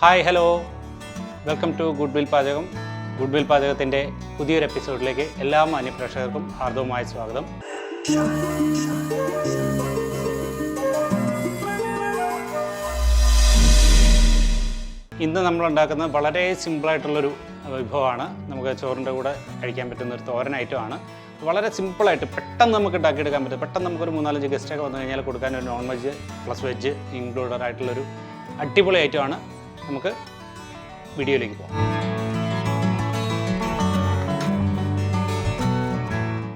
Hi hello welcome to good will പാചകം good will പാചകത്തിന്റെ പുതിയൊരു എപ്പിസോഡിലേക്ക് എല്ലാ മാന്യപ്രേക്ഷകർക്കും ഹാർദവുമായ സ്വാഗതം. ഇന്ന് നമ്മൾ ഉണ്ടാക്കുന്നത് വളരെ സിമ്പിളായിട്ടുള്ളൊരു വിഭവമാണ്. നമുക്ക് ചോറിന്റെ കൂടെ കഴിക്കാൻ പറ്റുന്ന ഒരു തോരൻ ഐറ്റമാണ് വളരെ സിമ്പിളായിട്ട് പെട്ടെന്ന് നമുക്ക് ഉണ്ടാക്കിയെടുക്കാൻ പറ്റും. പെട്ടെന്ന് നമുക്കൊരു മൂന്നാലഞ്ച് ഗസ്റ്റൊക്കെ വന്നു കഴിഞ്ഞാൽ കൊടുക്കാൻ ഒരു non veg plus veg included ആയിട്ടുള്ളൊരു അടിപൊളി ഐറ്റമാണ് നമുക്ക് വീഡിയോയിലേക്ക് പോകാം.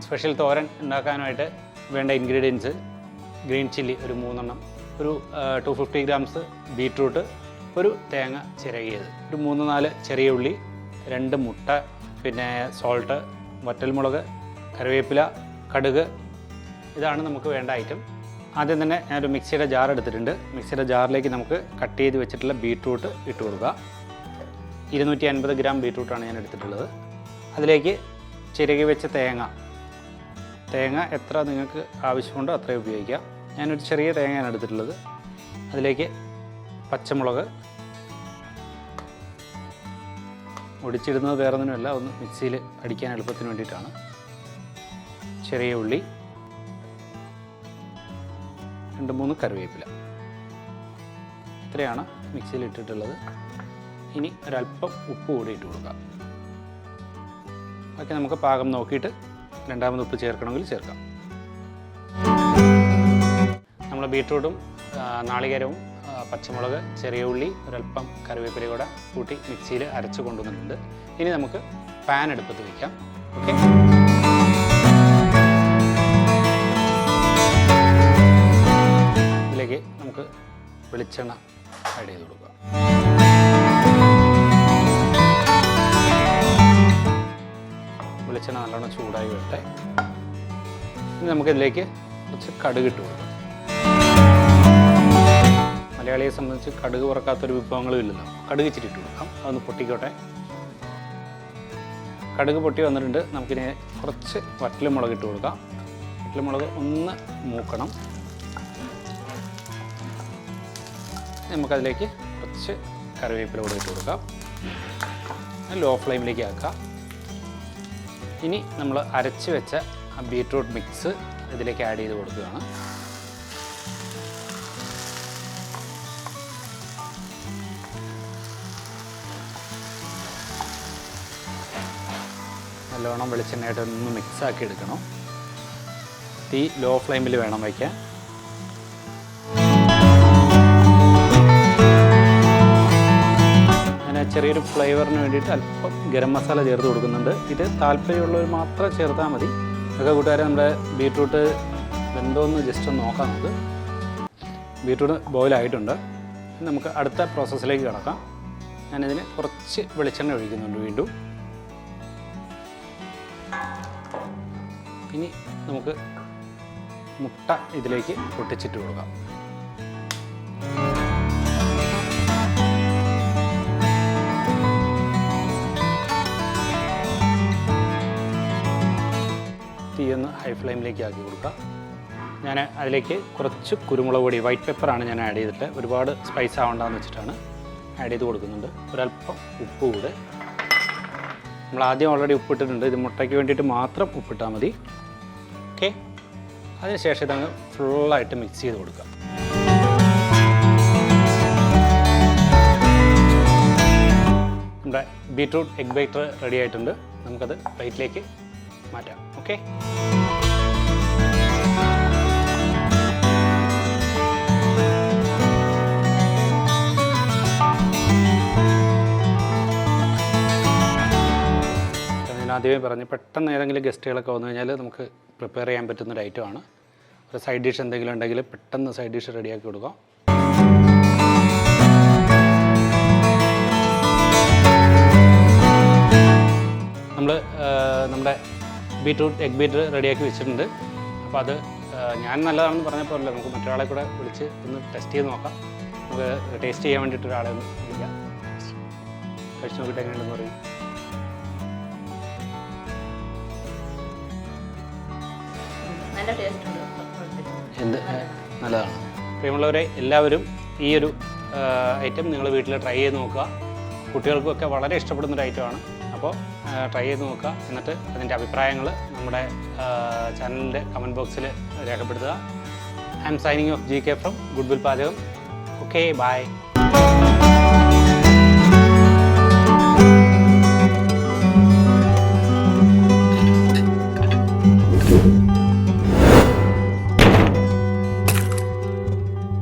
സ്പെഷ്യൽ തോരൻ ഉണ്ടാക്കാനായിട്ട് വേണ്ട ഇൻഗ്രീഡിയൻസ് ഗ്രീൻ ചില്ലി ഒരു മൂന്നെണ്ണം ഒരു ടു ഫിഫ്റ്റി ഗ്രാംസ് ബീട്രൂട്ട് ഒരു തേങ്ങ ചിരകിയത്. ഒരു മൂന്ന് നാല് ചെറിയ ഉള്ളി രണ്ട് മുട്ട പിന്നെ സോൾട്ട് വറ്റൽമുളക് കറിവേപ്പില കടുക് ഇതാണ് നമുക്ക് വേണ്ട ഐറ്റം ആദ്യം തന്നെ ഞാനൊരു മിക്സിയുടെ ജാർ എടുത്തിട്ടുണ്ട്. മിക്സിയുടെ ജാറിലേക്ക് നമുക്ക് കട്ട് ചെയ്ത് വെച്ചിട്ടുള്ള ബീട്രൂട്ട് ഇട്ട് കൊടുക്കുക. ഇരുന്നൂറ്റി അൻപത് ഗ്രാം ബീട്രൂട്ടാണ് ഞാൻ എടുത്തിട്ടുള്ളത്. അതിലേക്ക് ചിരകി വെച്ച തേങ്ങ. തേങ്ങ എത്ര നിങ്ങൾക്ക് ആവശ്യമുണ്ടോ അത്രയും ഉപയോഗിക്കാം. ഞാനൊരു ചെറിയ തേങ്ങയാണ് എടുത്തിട്ടുള്ളത്. അതിലേക്ക് പച്ചമുളക്. ഒടിച്ചിടുന്നത് വേറെ ഒന്നുമല്ല ഒന്ന് മിക്സിയിൽ അടിക്കാൻ എളുപ്പത്തിന് വേണ്ടിയിട്ടാണ്. ചെറിയ ഉള്ളി. രണ്ട് മൂന്ന് കറിവേപ്പില. ഇത്രയാണ് മിക്സിയിൽ ഇട്ടിട്ടുള്ളത് ഇനി ഒരല്പം ഉപ്പ് കൂടി ഇട്ട് കൊടുക്കാം. ബാക്കി നമുക്ക് പാകം നോക്കിയിട്ട് രണ്ടാമത് ഉപ്പ് ചേർക്കണമെങ്കിൽ ചേർക്കാം. നമ്മൾ ബീട്രൂട്ടും നാളികേരവും പച്ചമുളക് ചെറിയ ഉള്ളി ഒരല്പം കറിവേപ്പില കൂടെ കൂട്ടി മിക്സിയിൽ അരച്ച് കൊണ്ടുവന്നിട്ടുണ്ട്. ഇനി നമുക്ക് പാൻ എടുപ്പത്ത് വയ്ക്കാം ഓക്കെ? വെളിച്ചെണ്ണ ആഡ് ചെയ്ത് കൊടുക്കുക. വെളിച്ചെണ്ണ നല്ലോണം ചൂടായി വരട്ടെ. ഇനി നമുക്കിതിലേക്ക് കുറച്ച് കടുക് ഇട്ട് കൊടുക്കാം. മലയാളിയെ സംബന്ധിച്ച് കടുക് പറക്കാത്തൊരു വിഭവങ്ങളും ഇല്ലല്ലോ. കടുക് ഇച്ചിരി ഇട്ട് കൊടുക്കാം. അതൊന്ന് പൊട്ടിക്കോട്ടെ. കടുക് പൊട്ടി വന്നിട്ടുണ്ട്. നമുക്കിനി കുറച്ച് വറ്റൽമുളക് ഇട്ട് കൊടുക്കാം. വറ്റൽമുളക് ഒന്ന് മൂക്കണം. നമുക്കതിലേക്ക് കുറച്ച് കറിവേപ്പില കൂടെ ഇട്ട് കൊടുക്കാം. ലോ ഫ്ലെയിമിലേക്ക് ആക്കാം. ഇനി നമ്മൾ അരച്ച് വെച്ച ആ ബീട്രൂട്ട് മിക്സ് ഇതിലേക്ക് ആഡ് ചെയ്ത് കൊടുക്കുകയാണ്. നല്ലോണം വെളിച്ചെണ്ണയായിട്ട് ഒന്ന് മിക്സ് ആക്കി എടുക്കണം. തീ ലോ ഫ്ലെയിമിൽ വേണം വയ്ക്കാൻ. ചെറിയൊരു ഫ്ലേവറിന് വേണ്ടിയിട്ട് അല്പം ഗരം മസാല ചേർത്ത് കൊടുക്കുന്നുണ്ട്. ഇത് താല്പര്യമുള്ളവർ മാത്രം ചേർത്താൽ മതി. ഒക്കെ കൂട്ടുകാരെ നമ്മുടെ ബീട്രൂട്ട് വെന്തോന്ന് ജസ്റ്റ് ഒന്ന് നോക്കാം നമുക്ക്. ബീട്രൂട്ട് ബോയിലായിട്ടുണ്ട് നമുക്ക് അടുത്ത പ്രോസസ്സിലേക്ക് കിടക്കാം. ഞാനിതിന് കുറച്ച് വെളിച്ചെണ്ണ ഒഴിക്കുന്നുണ്ട് വീണ്ടും. ഇനി നമുക്ക് മുട്ട ഇതിലേക്ക് പൊട്ടിച്ചിട്ട് കൊടുക്കാം. ഒന്ന് ഹൈ ഫ്ലെയിമിലേക്ക് ആക്കി കൊടുക്കുക ഞാൻ അതിലേക്ക് കുറച്ച് കുരുമുളക് പൊടി വൈറ്റ് പെപ്പറാണ് ഞാൻ ആഡ് ചെയ്തിട്ട് ഒരുപാട് സ്പൈസ് ആവണ്ടെന്ന് വെച്ചിട്ടാണ് ആഡ് ചെയ്ത് കൊടുക്കുന്നുണ്ട് ഒരല്പം ഉപ്പ് കൂടെ. നമ്മൾ ആദ്യം ഓൾറെഡി ഉപ്പിട്ടിട്ടുണ്ട് ഇത് മുട്ടയ്ക്ക് വേണ്ടിയിട്ട് മാത്രം ഉപ്പിട്ടാൽ മതി. ഓക്കെ അതിനുശേഷം ഇതങ്ങ് ഫുള്ളായിട്ട് മിക്സ് ചെയ്ത് കൊടുക്കുക നമ്മുടെ ബീട്രൂട്ട് എഗ് ബൈറ്റർ റെഡി ആയിട്ടുണ്ട്. നമുക്കത് പ്ലേറ്റിലേക്ക് മാറ്റാം. ഞാൻ ആദ്യമേ പറഞ്ഞു പെട്ടെന്ന് ഏതെങ്കിലും ഗസ്റ്റുകളൊക്കെ വന്നു കഴിഞ്ഞാൽ നമുക്ക് പ്രിപ്പയർ ചെയ്യാൻ പറ്റുന്ന ഒരു ഐറ്റമാണ് ഒരു സൈഡ് ഡിഷ് എന്തെങ്കിലും ഉണ്ടെങ്കിൽ പെട്ടെന്ന് സൈഡ് ഡിഷ് റെഡിയാക്കി കൊടുക്കാം. നമ്മൾ നമ്മുടെ ബീട്രൂട്ട് എഗ് ബീറ്റ് റെഡിയാക്കി വെച്ചിട്ടുണ്ട്. അപ്പോൾ അത് ഞാൻ നല്ലതാണെന്ന് പറഞ്ഞപ്പോൾ അല്ല. നമുക്ക് മറ്റൊരാളെ കൂടെ വിളിച്ച് ഒന്ന് ടെസ്റ്റ് ചെയ്ത് നോക്കാം. നമുക്ക് ടേസ്റ്റ് ചെയ്യാൻ വേണ്ടിയിട്ട് ഒരാളെ ഒന്ന് വിളിക്കാം. കഴിച്ച് നോക്കിയിട്ട് എങ്ങനെയുണ്ടെന്ന് പറയും. എന്ത്? നല്ലതാണ്. പ്രിയമുള്ളവരെ എല്ലാവരും ഈ ഒരു ഐറ്റം നിങ്ങൾ വീട്ടിൽ ട്രൈ ചെയ്ത് നോക്കുക. കുട്ടികൾക്കൊക്കെ വളരെ ഇഷ്ടപ്പെടുന്ന ഒരു ഐറ്റമാണ് അപ്പോൾ ട്രൈ ചെയ്ത് നോക്കുക. എന്നിട്ട് അതിന്റെ അഭിപ്രായങ്ങൾ നമ്മുടെ ചാനലിന്റെ കമന്റ് ബോക്സിൽ രേഖപ്പെടുത്തുക I'm signing off G K from good will പാചകം ഓക്കെ ബൈ